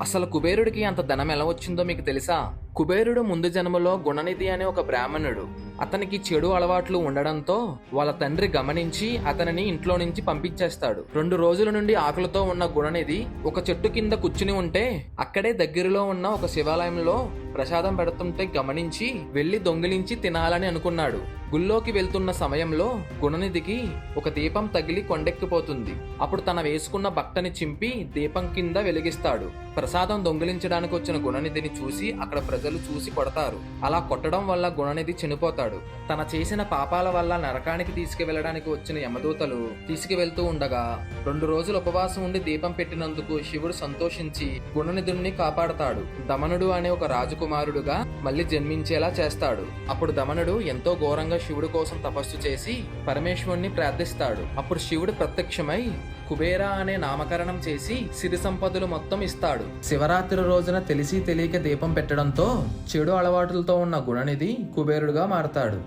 అసలు కుబేరుడికి అంత ధనం ఎలా వచ్చిందో మీకు తెలుసా? కుబేరుడు ముందు జన్మలో గుణనిధి అనే ఒక బ్రాహ్మణుడు. అతనికి చెడు అలవాట్లు ఉండడంతో వాళ్ళ తండ్రి గమనించి అతనిని ఇంట్లో నుంచి పంపించేస్తాడు. రెండు రోజుల నుండి ఆకలితో ఉన్న గుణనిధి ఒక చెట్టు కింద కూర్చుని ఉంటే అక్కడే దగ్గరలో ఉన్న ఒక శివాలయంలో ప్రసాదం పెడుతుంటే గమనించి వెళ్ళి దొంగిలించి తినాలని అనుకున్నాడు. గుళ్ళోకి వెళ్తున్న సమయంలో గుణనిధికి ఒక దీపం తగిలి కొండెక్కిపోతుంది. అప్పుడు తన వేసుకున్న బట్టని చింపి దీపం కింద వెలిగిస్తాడు. ప్రసాదం దొంగిలించడానికి వచ్చిన గుణనిధిని చూసి అక్కడ ప్రజలు చూసి కొడతారు. అలా కొట్టడం వల్ల గుణనిధి చనిపోతాడు. తన చేసిన పాపాల వల్ల నరకానికి తీసుకువెళ్ళడానికి వచ్చిన యమదూతలు తీసుకువెళ్తూ ఉండగా రెండు రోజులు ఉపవాసం ఉండి దీపం పెట్టినందుకు శివుడు సంతోషించి గుణనిధుణ్ణి కాపాడతాడు. దమనుడు అనే ఒక రాజకుమారుడుగా మళ్ళీ జన్మించేలా చేస్తాడు. అప్పుడు దమనుడు ఎంతో ఘోరంగా శివుడు కోసం తపస్సు చేసి పరమేశ్వరుణ్ణి ప్రార్థిస్తాడు. అప్పుడు శివుడు ప్రత్యక్షమై కుబేరా అనే నామకరణం చేసి సిరి సంపదలు మొత్తం ఇస్తాడు. శివరాత్రి రోజున తెలిసి తెలియక దీపం పెట్టడంతో చెడు అలవాటులతో ఉన్న గుణనిధి కుబేరుడుగా మారుతాడు. tarde.